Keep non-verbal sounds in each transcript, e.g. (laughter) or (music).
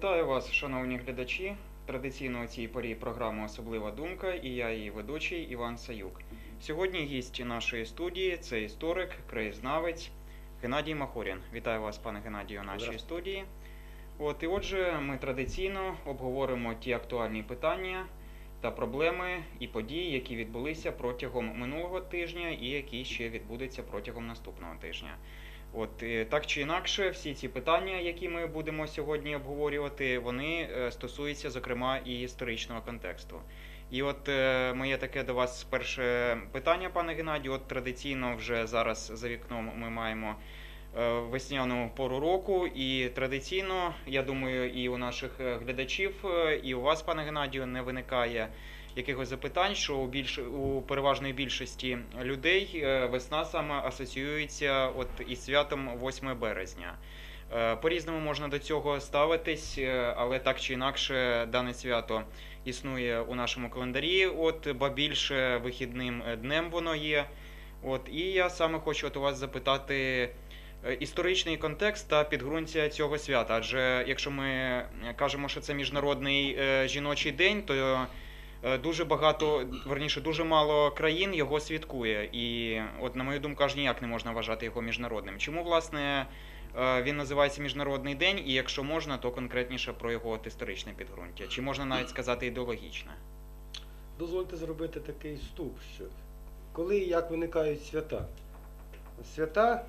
Вітаю вас, шановні глядачі. Традиційно у цій порі програма Особлива думка і я її ведучий Іван Саюк. Сьогодні гість нашої студії це історик, краєзнавець Геннадій Махорін. Вітаю вас, пане Геннадію, у нашій студії. От і отже, ми традиційно обговоримо ті актуальні питання та проблеми і події, які відбулися протягом минулого тижня і які ще відбудуться протягом наступного тижня. От е, так чи інакше, всі ці питання, які ми будемо сьогодні обговорювати, вони е, стосуються, зокрема, і історичного контексту. І от е, моє таке до вас перше питання, пане Геннадію. От традиційно вже зараз за вікном ми маємо весняну пору року, і традиційно, я думаю, і у наших глядачів, і у вас, пане Геннадію, не виникає якихось запитань, що у більш у переважної більшості людей е, весна саме асоціюється от із святом 8 березня. Е, По-різному можна до цього ставитись, е, але так чи інакше дане свято існує у нашому календарі. От ба більше вихідним днем воно є. От і я саме хочу от у вас запитати історичний контекст та підґрунтя цього свята. Адже якщо ми кажемо, що це міжнародний жіночий день, то дуже багато, верніше, дуже мало країн його святкує. І, от, на мою думку, аж ніяк не можна вважати його міжнародним. Чому, власне, е, він називається Міжнародний день, і якщо можна, то конкретніше про його от історичне підґрунтя. Чи можна навіть сказати ідеологічне? Дозвольте зробити такий вступ, що коли і як виникають свята. Свята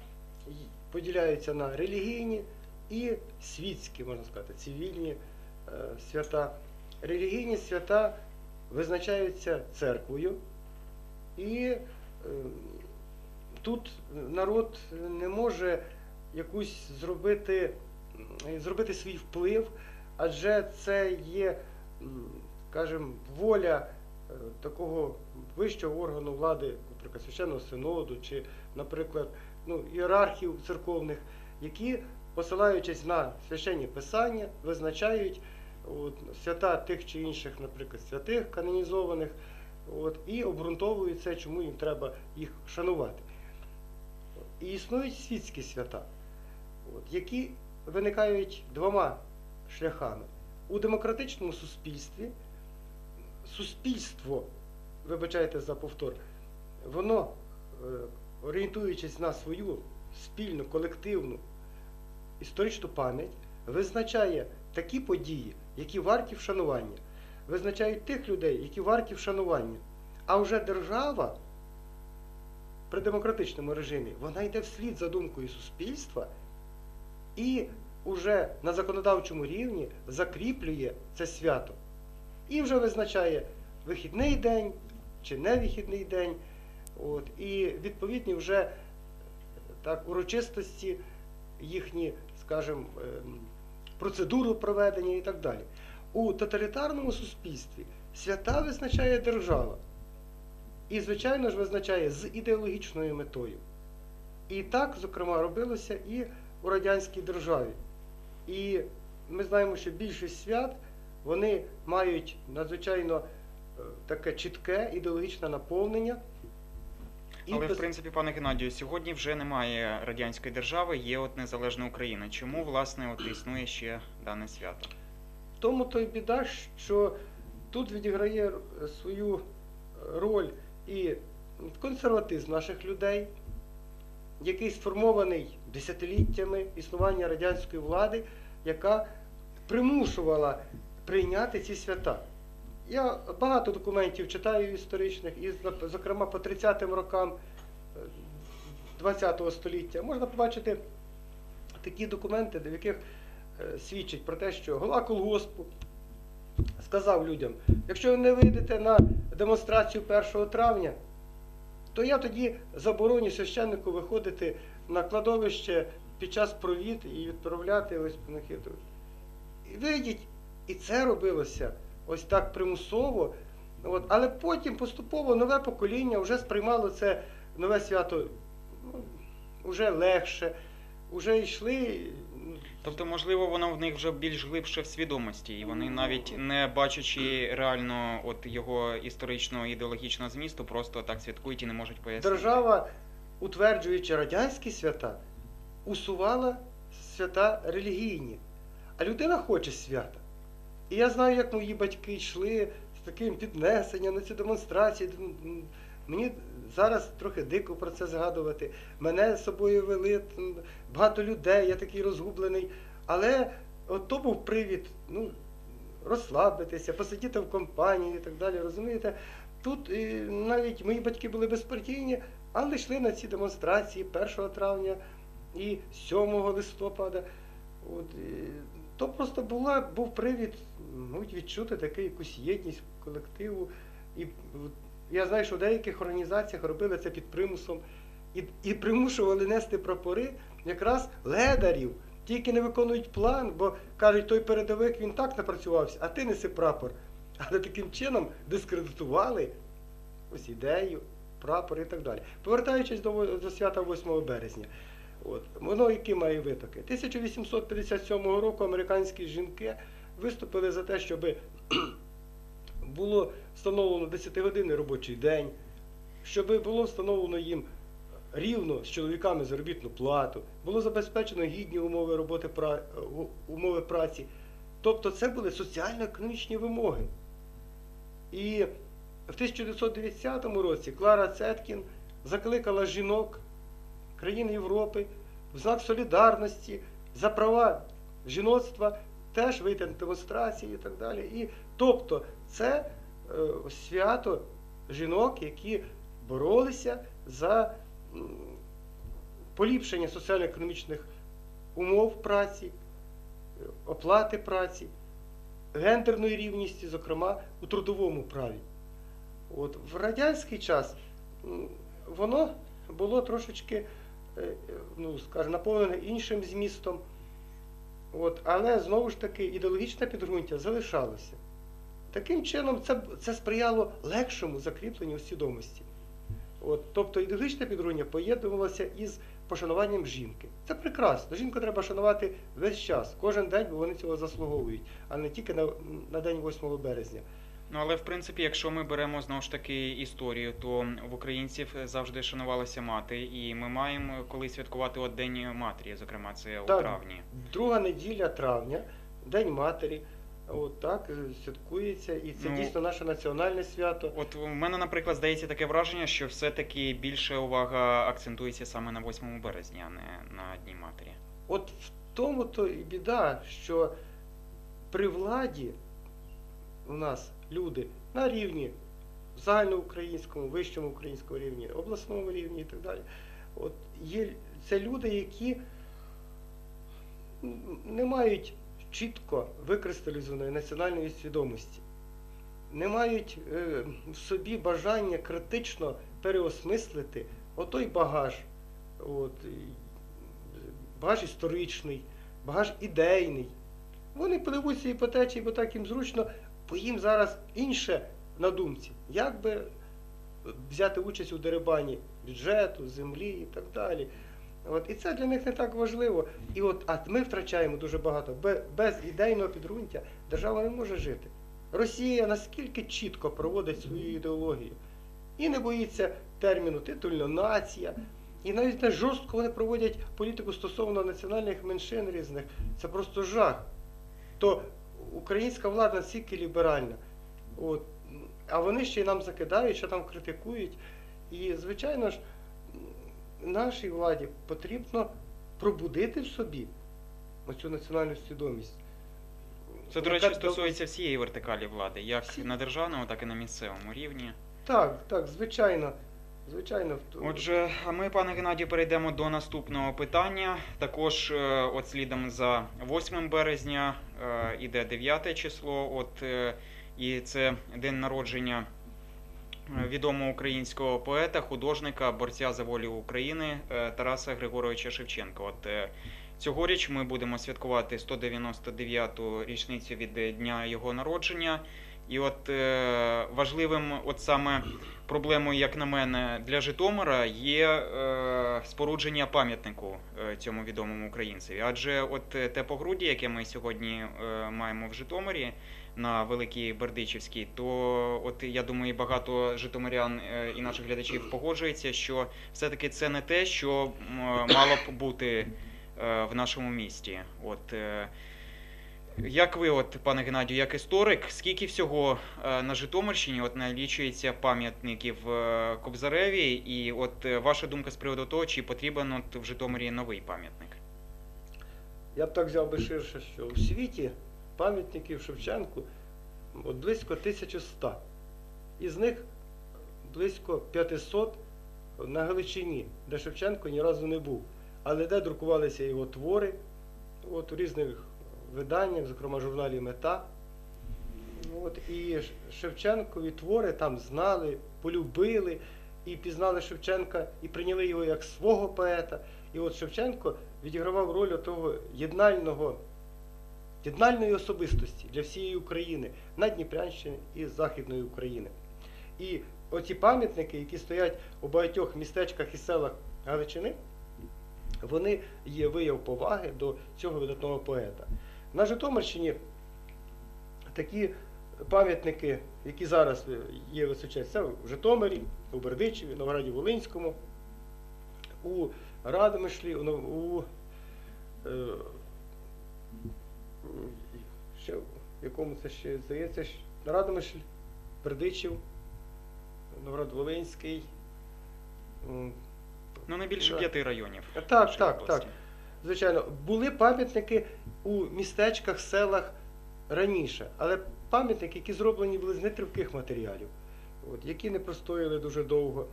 поділяються на релігійні і світські, можна сказати, цивільні е, свята. Релігійні свята визначаються церквою, і е, тут народ не може якусь зробити, зробити свій вплив, адже це є, скажімо, воля е, такого вищого органу влади, наприклад, священного синоду, чи, наприклад, ну, ієрархів церковних, які, посилаючись на священні писання, визначають от, свята тих чи інших, наприклад, святих канонізованих, от, і обґрунтовують це, чому їм треба їх шанувати. І існують світські свята, от, які виникають двома шляхами. У демократичному суспільстві суспільство, вибачайте за повтор, воно, е, орієнтуючись на свою спільну, колективну історичну пам'ять, визначає такі події, які варті вшанування, визначають тих людей, які варті вшанування. А вже держава при демократичному режимі, вона йде вслід за думкою суспільства і уже на законодавчому рівні закріплює це свято. І вже визначає вихідний день чи не вихідний день. От, і відповідні вже так, урочистості, їхні, скажімо, ем, процедуру проведення і так далі. У тоталітарному суспільстві свята визначає держава. І, звичайно ж, визначає з ідеологічною метою. І так, зокрема, робилося і у радянській державі. І ми знаємо, що більшість свят вони мають надзвичайно е, таке чітке ідеологічне наповнення. Але в принципі, пане Геннадію, сьогодні вже немає радянської держави, є от незалежна Україна. Чому власне от існує ще дане свято? тому то й біда, що тут відіграє свою роль і консерватизм наших людей, який сформований десятиліттями існування радянської влади, яка примушувала прийняти ці свята. Я багато документів читаю історичних, і, зокрема, по 30-м рокам е, ХХ століття можна побачити такі документи, в яких е, свідчить про те, що голова колгоспу сказав людям, якщо ви не вийдете на демонстрацію 1 травня, то я тоді забороню священнику виходити на кладовище під час провід і відправляти ось панахиду. Вийдіть, і це робилося ось так примусово. От. Але потім поступово нове покоління вже сприймало це нове свято ну, вже легше, вже йшли. ну, Тобто, можливо, воно в них вже більш глибше в свідомості, і вони навіть не бачачи реально от його історичного ідеологічного змісту, просто так святкують і не можуть пояснити. Держава, утверджуючи радянські свята, усувала свята релігійні. А людина хоче свята. І я знаю, як мої батьки йшли з таким піднесенням на цю демонстрацію. Мені зараз трохи дико про це згадувати. Мене з собою вели багато людей, я такий розгублений. Але от то був привід ну, розслабитися, посидіти в компанії і так далі. Розумієте? Тут е, навіть мої батьки були безпартійні, але йшли на ці демонстрації 1 травня і 7 листопада. От, і то просто була, був привід мабуть, відчути таку якусь єдність колективу. І я знаю, що в деяких організаціях робили це під примусом і, і примушували нести прапори якраз ледарів. Тільки не виконують план, бо кажуть, той передовик він так напрацювався, а ти неси прапор. Але таким чином дискредитували ось ідею, прапор і так далі. Повертаючись до, до свята 8 березня, от, воно які має витоки. 1857 року американські жінки виступили за те, щоб (clears throat) було встановлено 10-годинний робочий день, щоб було встановлено їм рівно з чоловіками заробітну плату, було забезпечено гідні умови роботи умови праці. Тобто це були соціально-економічні вимоги. І в 1990 році Клара Цеткін закликала жінок країн Європи в знак солідарності за права жіноцтва теж вийти на демонстрації і так далі. І, тобто це е, свято жінок, які боролися за поліпшення соціально-економічних умов праці, е, оплати праці, гендерної рівності, зокрема у трудовому праві. От, в радянський час воно було трошечки, ну, скажімо, наповнене іншим змістом. От, але знову ж таки ідеологічне підґрунтя залишалося. Таким чином, це, це сприяло легшому закріпленню свідомості. От, тобто ідеологічне підґрунтя поєднувалося із пошануванням жінки. Це прекрасно. Жінку треба шанувати весь час, кожен день, бо вони цього заслуговують, а не тільки на, на день 8 березня. Ну але в принципі, якщо ми беремо знову ж таки історію, то в українців завжди шанувалася мати, і ми маємо коли святкувати от День матері, зокрема, це у Так. травні. Друга неділя травня, День Матері. От так е, святкується, і це Ну, дійсно наше національне свято. От у мене, наприклад, здається таке враження, що все-таки більше увага акцентується саме на 8 березня, а не на Дні матері. От в тому то і біда, що при владі у нас люди на рівні загальноукраїнському, вищому українському рівні, обласному рівні і так далі. От є це люди, які не мають чітко викристалізованої національної свідомості, не мають е, в собі бажання критично переосмислити отой багаж. От, багаж історичний, багаж ідейний. Вони пливуть цієї по бо так їм зручно, бо їм зараз інше на думці. Як би взяти участь у дерибані бюджету, землі і так далі. От, і це для них не так важливо. І от, а ми втрачаємо дуже багато. Без ідейного підґрунтя держава не може жити. Росія наскільки чітко проводить свою ідеологію і не боїться терміну титульна нація. І навіть не жорстко вони проводять політику стосовно національних меншин різних. Це просто жах. То українська влада настільки ліберальна. От, а вони ще й нам закидають, що там критикують. І, звичайно ж, нашій владі потрібно пробудити в собі оцю національну свідомість. Це, до речі, стосується всієї вертикалі влади, як Всі- на державному, так і на місцевому рівні. Так, так, звичайно. Звичайно, Отже, ми, пане Геннадію, перейдемо до наступного питання. Також е, от слідом за 8 березня е, іде 9 число. От е, і це день народження відомого українського поета, художника, борця за волю України Тараса Григоровича Шевченка. От цьогоріч ми будемо святкувати 199-ту річницю від дня його народження. І от е, важливим, от саме проблемою, як на мене, для Житомира є е, спорудження пам'ятнику е, цьому відомому українцеві. Адже от те погруддя, яке ми сьогодні маємо в Житомирі на Великій Бердичівській, то от я думаю, багато житомирян і наших глядачів погоджується, що все-таки це не те, що мало б бути в нашому місті. От, Як ви, от, пане Геннадію, як історик, скільки всього е, на Житомирщині от налічується пам'ятників е, Кобзареві? І от е, ваша думка з приводу того, чи потрібен от в Житомирі новий пам'ятник? Я б так взяв би ширше, що у світі пам'ятників Шевченку от близько 1100. Із них близько 500 на Галичині, де Шевченко ні разу не був. Але де друкувалися його твори, от, у різних виданнях, зокрема журналі Мета. От, і Шевченкові твори там знали, полюбили і пізнали Шевченка, і прийняли його як свого поета. І от Шевченко відігравав роль того єднального, єднальної особистості для всієї України, Надніпрянщини і Західної України. І оці пам'ятники, які стоять у багатьох містечках і селах Галичини, вони є вияв поваги до цього видатного поета. На Житомирщині такі пам'ятники, які зараз е, є височезні, це в Житомирі, у Бердичеві, Новограді Волинському, у Радомишлі, у, у е, ще якому це ще здається, Радомишль, Бердичів, Новоград Волинський. Ну, не більше п'яти районів. Так, так, області. так. Звичайно, були пам'ятники у містечках, селах раніше, але пам'ятники, які зроблені були з нетривких матеріалів, от, які не простояли дуже довго.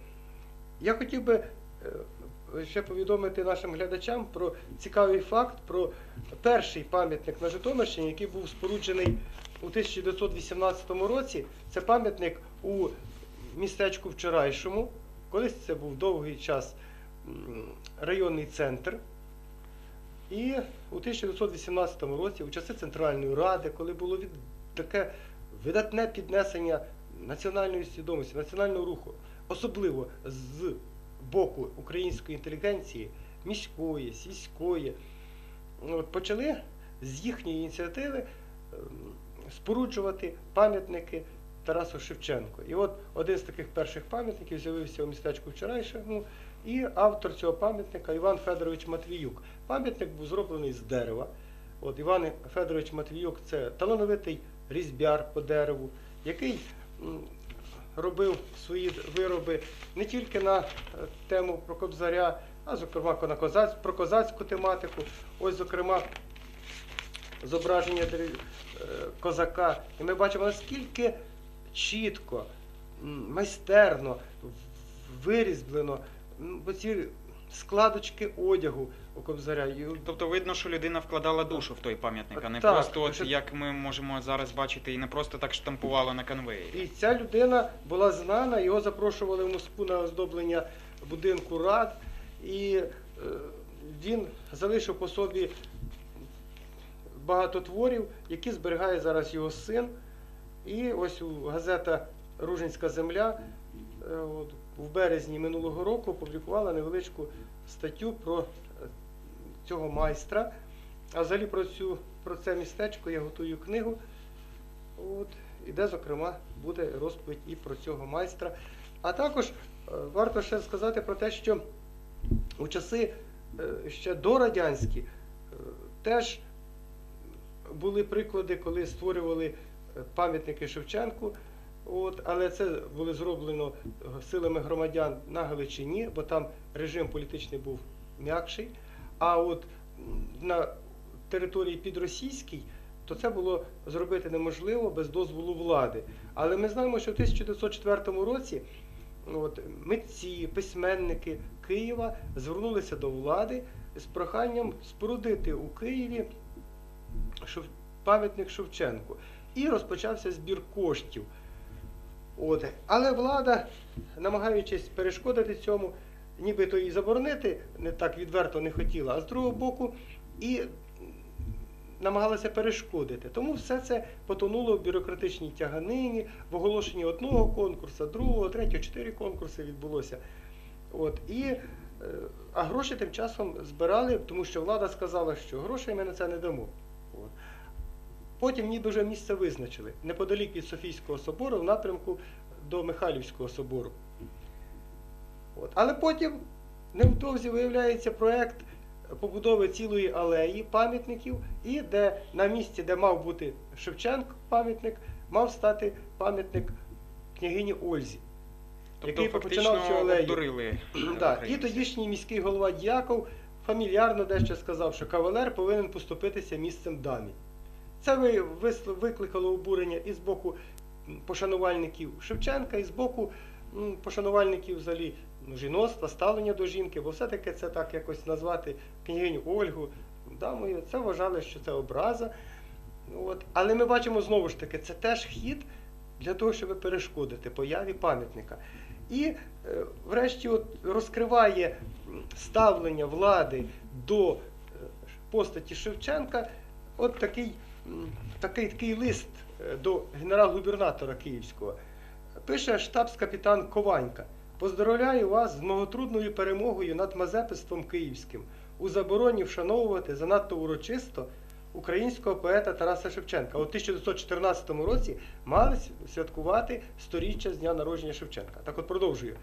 Я хотів би е, ще повідомити нашим глядачам про цікавий факт про перший пам'ятник на Житомирщині, який був споруджений у 1918 році. Це пам'ятник у містечку Вчорайшому. Колись це був довгий час районний центр. І у 1918 році, у часи Центральної Ради, коли було від... таке видатне піднесення національної свідомості, національного руху, особливо з боку української інтелігенції, міської, сільської, почали з їхньої ініціативи ем, споруджувати пам'ятники Тарасу Шевченку. І от один з таких перших пам'ятників з'явився у містечку Вчорайшому, і автор цього пам'ятника Іван Федорович Матвіюк. Пам'ятник був зроблений з дерева. От Іван Федорович Матвіюк це талановитий різьбяр по дереву, який робив свої вироби не тільки на е, тему про Кобзаря, а зокрема на козаць, про козацьку тематику. Ось, зокрема, зображення е, козака. І ми бачимо, наскільки чітко, майстерно вирізблено оці складочки одягу у Кобзаря. І Тобто видно, що людина вкладала душу в той пам'ятник, а не Так, просто, от, що- як ми можемо зараз бачити, і не просто так штампувала на конвеєрі. І ця людина була знана, його запрошували в Москву на оздоблення будинку рад, і е, він залишив по собі багато творів, які зберігає зараз його син. І ось у газета Ружинська земля е, от, в березні минулого року опублікувала невеличку статтю про е, цього майстра. А взагалі про, цю, про це містечко я готую книгу. От, і де, зокрема, буде розповідь і про цього майстра. А також е, варто ще сказати про те, що у часи е, ще дорадянські теж були приклади, коли створювали пам'ятники Шевченку. От, але це було зроблено силами громадян на Галичині, бо там режим політичний був м'якший. А от на території підросійській, то це було зробити неможливо без дозволу влади. Але ми знаємо, що в 1904 році от, митці, письменники Києва звернулися до влади з проханням спорудити у Києві пам'ятник Шевченку. І розпочався збір коштів. От. Але влада, намагаючись перешкодити цьому, нібито і заборонити не так відверто не хотіла, а з другого боку і намагалася перешкодити. Тому все це потонуло в бюрократичній тяганині, в оголошенні одного конкурсу, другого, третього, чотири конкурси відбулося. От. І, е, а гроші тим часом збирали, тому що влада сказала, що грошей ми на це не дамо. От. Потім ніби вже місце визначили, неподалік від Софійського собору, в напрямку до Михайлівського собору. От. Але потім невдовзі виявляється проект побудови цілої алеї пам'ятників, і де на місці, де мав бути Шевченко пам'ятник, мав стати пам'ятник княгині Ользі. Тобто який починав цю алею. Да. І тодішній міський голова Дяков фамільярно дещо сказав, що кавалер повинен поступитися місцем дамі. Це викликало обурення і з боку пошанувальників Шевченка, і з боку пошанувальників взагалі ну, жіноцтва, ставлення до жінки, бо все-таки це так якось назвати княгиню Ольгу дамою. Це вважали, що це образа. От. Але ми бачимо знову ж таки, це теж хід для того, щоб перешкодити появі пам'ятника. І, е, врешті, от розкриває ставлення влади до е, постаті Шевченка, от такий, такий, такий лист е, до генерал-губернатора Київського. Пише штабс-капітан Кованька. Поздоровляю вас з многотрудною перемогою над Мазепиством Київським у забороні вшановувати занадто урочисто українського поета Тараса Шевченка. У 1914 році мали святкувати сторіччя з дня народження Шевченка. Так от продовжую.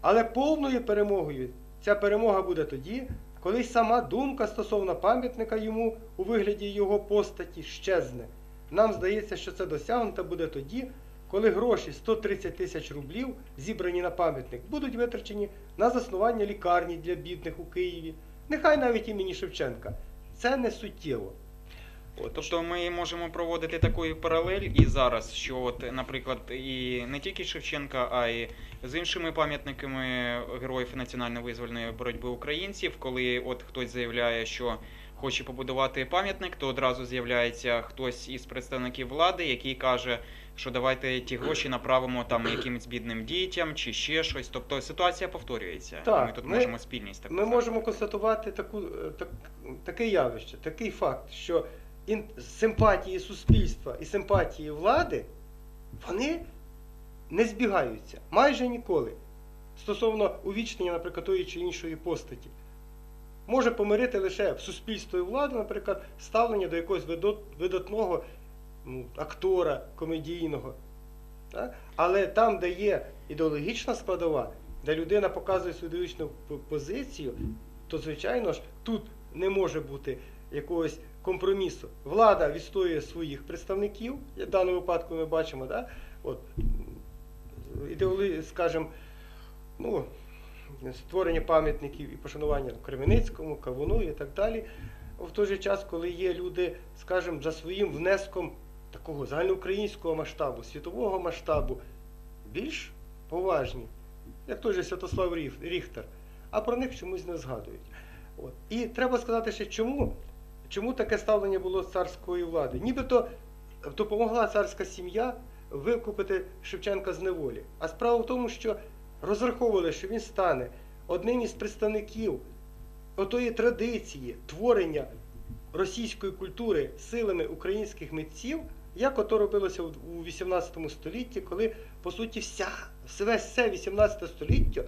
Але повною перемогою ця перемога буде тоді, коли сама думка стосовно пам'ятника йому у вигляді його постаті щезне. Нам здається, що це досягнуто буде тоді, коли гроші 130 тисяч рублів, зібрані на пам'ятник, будуть витрачені на заснування лікарні для бідних у Києві. Нехай навіть імені Шевченка. Це не суттєво. Тобто ми можемо проводити таку паралель і зараз, що от, наприклад, і не тільки Шевченка, а й з іншими пам'ятниками героїв національно-визвольної боротьби українців, коли от хтось заявляє, що хоче побудувати пам'ятник, то одразу з'являється хтось із представників влади, який каже, що давайте ті гроші направимо там якимось бідним дітям чи ще щось. Тобто ситуація повторюється. Так, ми тут ми- можемо спільність таку. Ми можемо констатувати таку, так, таке явище, такий факт, що симпатії суспільства і симпатії влади вони не збігаються майже ніколи стосовно увічнення, наприклад, тої чи іншої постаті. Може помирити лише в суспільство і владу, наприклад, ставлення до якогось видатного ну, актора комедійного. Так? Але там, де є ідеологічна складова, де людина показує свою ідеологічну позицію, то, звичайно ж, тут не може бути якогось компромісу. Влада відстоює своїх представників, в даному випадку ми бачимо, да? От, ідеоли, скажімо, ну, створення пам'ятників і пошанування Кременецькому, Кавуну і так далі. В той же час, коли є люди, скажімо, за своїм внеском такого загальноукраїнського масштабу, світового масштабу, більш поважні, як той же Святослав Ріхтер, а про них чомусь не згадують. От. І треба сказати ще, чому, чому таке ставлення було з царської влади. Нібито допомогла царська сім'я викупити Шевченка з неволі. А справа в тому, що розраховували, що він стане одним із представників отої традиції творення російської культури силами українських митців, як ото робилося у у 18 столітті, коли по суті вся все, все 18 століття,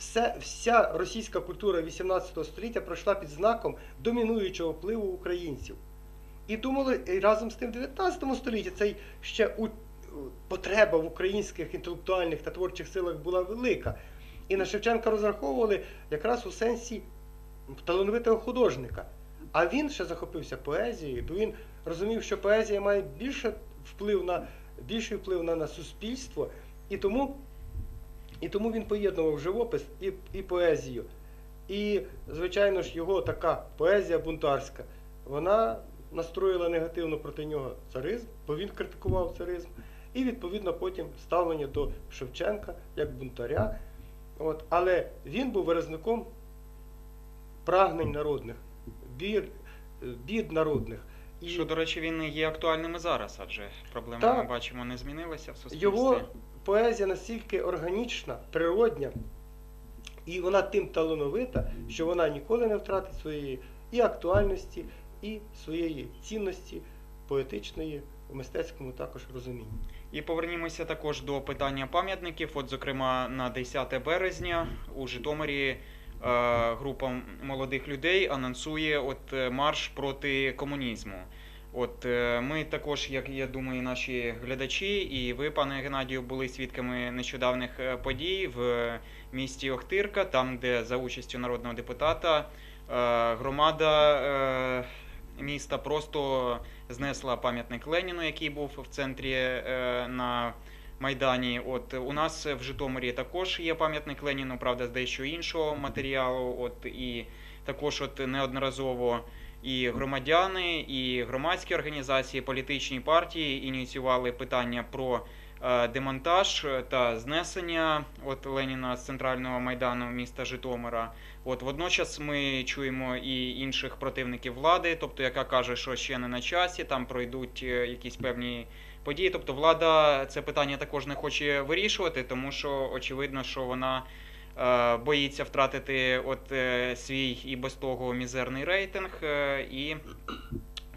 все, вся російська культура 18 століття пройшла під знаком домінуючого впливу українців. І думали, і разом з тим в 19 столітті цей ще у, потреба в українських інтелектуальних та творчих силах була велика. І на Шевченка розраховували якраз у сенсі талановитого художника. А він ще захопився поезією, бо він розумів, що поезія має більше вплив на, більший вплив на, на суспільство, і тому, і тому він поєднував живопис і, і поезію. І, звичайно ж, його така поезія бунтарська, вона настроїла негативно проти нього царизм, бо він критикував царизм. І відповідно потім ставлення до Шевченка як бунтаря. От. Але він був виразником прагнень народних, бід, бід народних. І Що, до речі, він є актуальним і зараз, адже проблеми Так. ми бачимо не змінилися в суспільстві. його поезія настільки органічна, природня, і вона тим талановита, що вона ніколи не втратить своєї і актуальності, і своєї цінності поетичної у мистецькому також розумінні. І повернімося також до питання пам'ятників. От, зокрема, на 10 березня у Житомирі е, група молодих людей анонсує от е, марш проти комунізму. От е, ми також, як я думаю, наші глядачі, і ви, пане Геннадію, були свідками нещодавних е, подій в місті Охтирка, там, де за участю народного депутата Е, Громада е, міста просто знесла пам'ятник Леніну, який був в центрі е, на Майдані. От у нас в Житомирі також є пам'ятник Леніну, правда, з дещо іншого матеріалу. От і також от неодноразово і громадяни, і громадські організації, політичні партії ініціювали питання про е, демонтаж та знесення от Леніна з центрального майдану міста Житомира. От водночас ми чуємо і інших противників влади, тобто яка каже, що ще не на часі, там пройдуть е, якісь певні події. Тобто влада це питання також не хоче вирішувати, тому що очевидно, що вона е, боїться втратити от е, свій і без того мізерний рейтинг. е, І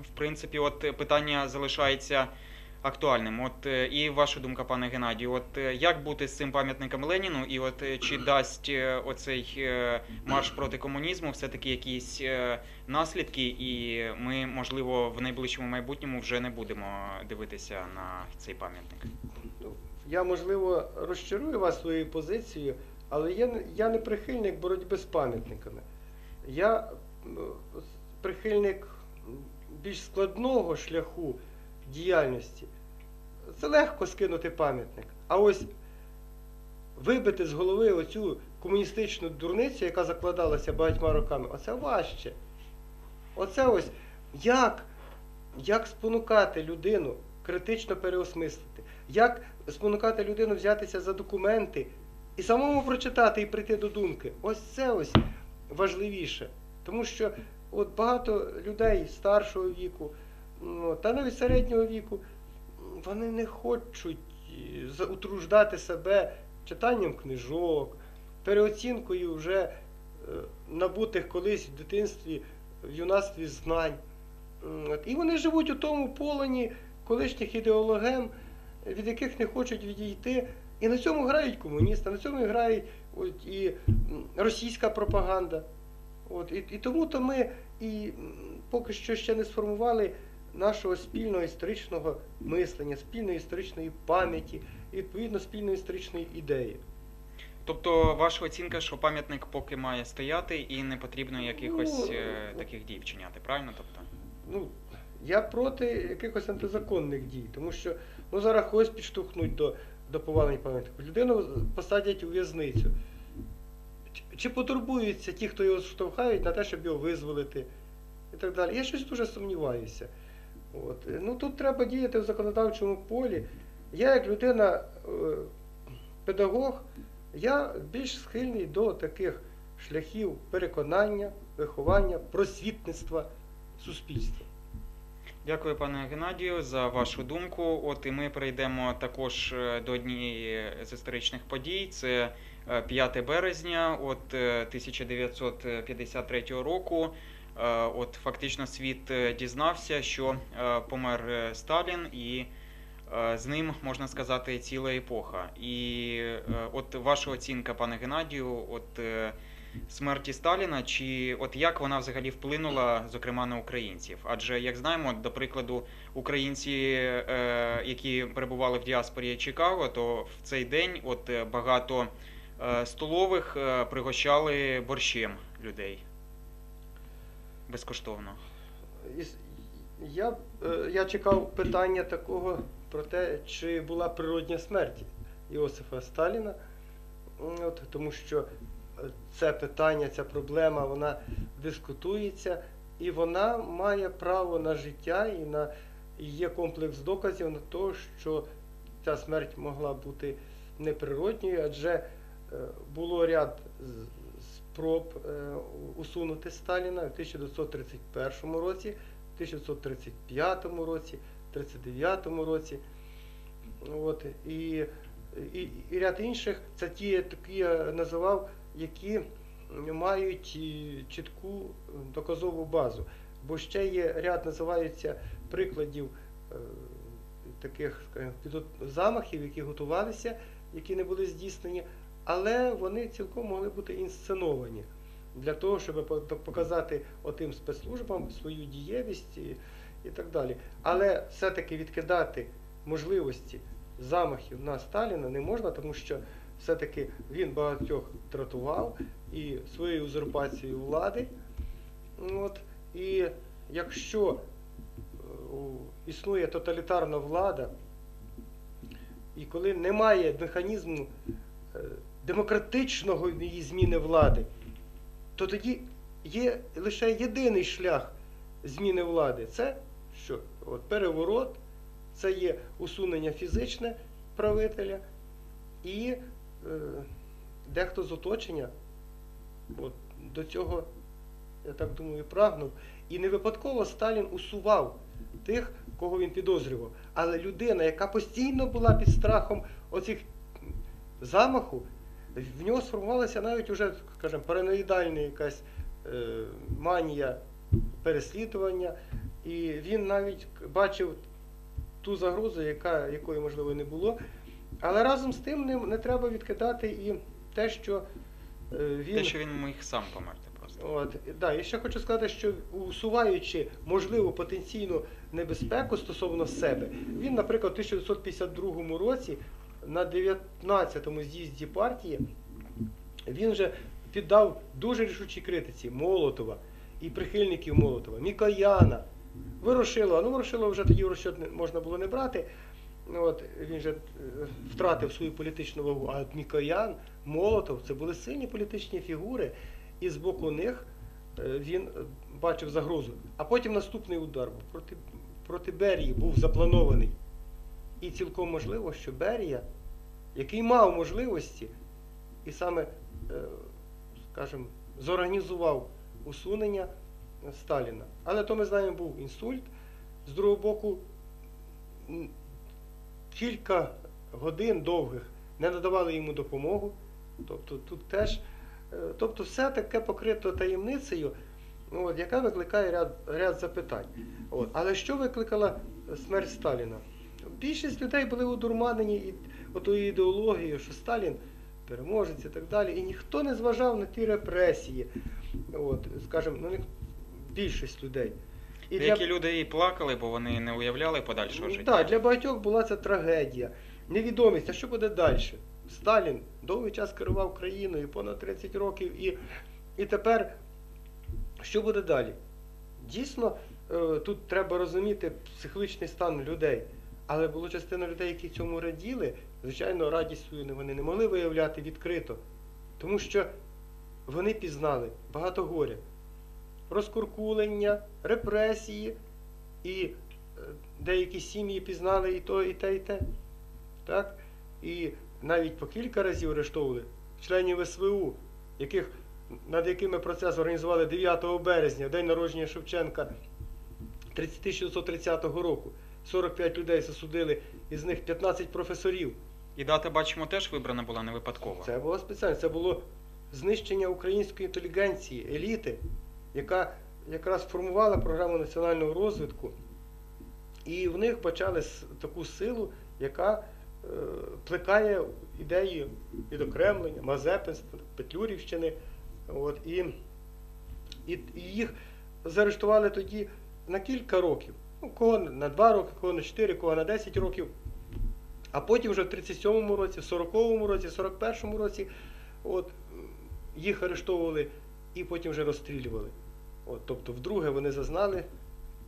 в принципі, от питання залишається актуальним. От е, і ваша думка, пане Геннадію, от е, як бути з цим пам'ятником Леніну, і от е, чи дасть е, оцей е, марш проти комунізму все-таки якісь е, наслідки, і ми, можливо, в найближчому майбутньому вже не будемо дивитися на цей пам'ятник? Ну, Я, можливо, розчарую вас своєю позицією, але я, я не прихильник боротьби з пам'ятниками. Я прихильник більш складного шляху діяльності. Це легко скинути пам'ятник. А ось вибити з голови оцю комуністичну дурницю, яка закладалася багатьма роками, оце важче. Оце ось як, як спонукати людину критично переосмислити, як спонукати людину взятися за документи і самому прочитати і прийти до думки. Ось це ось важливіше. Тому що от багато людей старшого віку, ну, та навіть середнього віку, вони не хочуть е, утруждати себе читанням книжок, переоцінкою вже е, набутих колись в дитинстві, в юнацтві знань. І вони живуть у тому полоні колишніх ідеологем, від яких не хочуть відійти. І на цьому грають комуністи, на цьому грає от, і російська пропаганда. От, і, і тому то ми і поки що ще не сформували нашого спільного історичного мислення, спільної історичної пам'яті і відповідно спільної історичної ідеї. Тобто, ваша оцінка, що пам'ятник поки має стояти і не потрібно якихось Ну, е, таких дій вчиняти, правильно? Тобто? Ну, я проти якихось антизаконних дій, тому що ну, зараз когось підштовхнуть до, до повалення пам'ятника. Людину посадять у в'язницю. Чи- Чи потурбуються ті, хто його штовхають на те, щоб його визволити і так далі. Я щось дуже сумніваюся. От. Ну, тут треба діяти в законодавчому полі. Я, як людина, е, педагог, я більш схильний до таких шляхів переконання, виховання, просвітництва суспільства. Дякую, пане Геннадію, за вашу думку. От і ми перейдемо також е, до однієї з історичних подій. Це е, 5 березня, от е, 1953 року. Е, От фактично світ е, дізнався, що е, помер е, Сталін і. е, З ним можна сказати ціла епоха. І е, от ваша оцінка, пане Геннадію, от е, смерті Сталіна, чи от як вона взагалі вплинула, зокрема, на українців? Адже як знаємо, до прикладу, українці, е, які перебували в діаспорі Чикаго, то в цей день от е, багато е, столових пригощали борщем людей безкоштовно. Я, я чекав питання такого про те, чи була природня смерть Іосифа Сталіна. От, тому що це питання, ця проблема, вона дискутується, і вона має право на життя, і на і є комплекс доказів на те, що ця смерть могла бути неприродньою, адже е, було ряд спроб е, усунути Сталіна в 1931 році, в 1935 році, в 1939 році. От, і, і, і ряд інших, це ті, такі я називав, які мають чітку доказову базу. Бо ще є ряд називаються прикладів е, таких замахів, які готувалися, які не були здійснені, але вони цілком могли бути інсценовані для того, щоб показати отим спецслужбам свою дієвість і, і так далі. Але все-таки відкидати можливості замахів на Сталіна не можна, тому що все-таки він багатьох дратував і своєю узурпацією влади, От, і якщо е, існує тоталітарна влада, і коли немає механізму е, демократичного її зміни влади, то тоді є лише єдиний шлях зміни влади. Це що? От переворот, це є усунення фізичне правителя і дехто з оточення от, до цього, я так думаю, прагнув. І не випадково Сталін усував тих, кого він підозрював. Але людина, яка постійно була під страхом оцих замаху, в нього сформувалася навіть уже, скажімо, параноїдальна якась е, манія переслідування. І він навіть бачив ту загрозу, яка, якої, можливо, не було. Але разом з тим не, не треба відкидати і те, що е, він. Те, що він міг сам померти просто. От, да, і ще хочу сказати, що усуваючи можливу потенційну небезпеку стосовно себе, він, наприклад, у 1952 році на 19-му з'їзді партії він вже піддав дуже рішучій критиці Молотова і прихильників Молотова, Мікояна, Ворошилова. Ну, Ворошилова вже тоді розчет можна було не брати. Ну, От, він же е, втратив свою політичну вагу. А от Мікоян, Молотов це були сильні політичні фігури, і з боку них е, він е, бачив загрозу. А потім наступний удар був проти, проти Берії був запланований. І цілком можливо, що Берія, який мав можливості, і саме, скажімо, зорганізував усунення Сталіна. Але то ми знаємо, був інсульт. З другого боку, кілька годин довгих не надавали йому допомогу. Тобто тут теж, е, тобто все таке покрито таємницею, ну, от, яка викликає ряд, ряд запитань. От. Але що викликала смерть Сталіна? Більшість людей були удурманені і отою ідеологією, що Сталін переможець і так далі. І ніхто не зважав на ті репресії. От, скажімо, ну, більшість людей. І Деякі люди і плакали, бо вони не уявляли подальшого Ну, життя. Так, для багатьох була це трагедія. Невідомість, а що буде далі? Сталін довгий час керував країною, понад 30 років, і, і тепер що буде далі? Дійсно, е, тут треба розуміти психологічний стан людей. Але було частина людей, які цьому раділи, звичайно, радість свою вони не могли виявляти відкрито, тому що вони пізнали багато горя, розкуркулення, репресії, і е, деякі сім'ї пізнали і то, і те, і те. Так? І навіть по кілька разів арештовували членів СВУ, яких, над якими процес організували 9 березня, день народження Шевченка 1930 року. 45 людей засудили, із них 15 професорів. І дата, бачимо, теж вибрана була не випадково. Це було спеціально, це було знищення української інтелігенції, еліти, яка якраз формувала програму національного розвитку. І в них бачали с- таку силу, яка е, плекає ідеї відокремлення, Мазепинства, Петлюрівщини. От, і, і їх заарештували тоді на кілька років. Ну, кого на 2 роки, кого на 4, кого на 10 років. А потім вже в 37-му році, в 40-му році, в 41-му році от, їх арештовували і потім вже розстрілювали. От, тобто, вдруге вони зазнали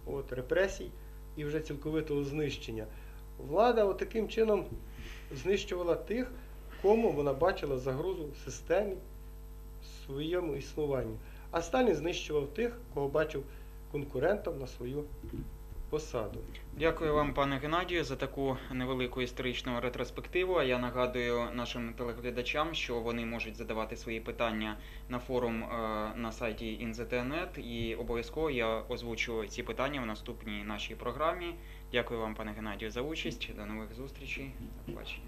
от, репресій і вже цілковитого знищення. Влада таким чином знищувала тих, кому вона бачила загрозу в системі, своєму існуванні. А Сталін знищував тих, кого бачив конкурентом на свою посаду. Дякую вам, пане Геннадію, за таку невелику історичну ретроспективу. Я нагадую нашим телеглядачам, що вони можуть задавати свої питання на форум е, на сайті Інзетенет, і обов'язково я озвучу ці питання в наступній нашій програмі. Дякую вам, пане Геннадію, за участь. До нових зустрічей. До побачення.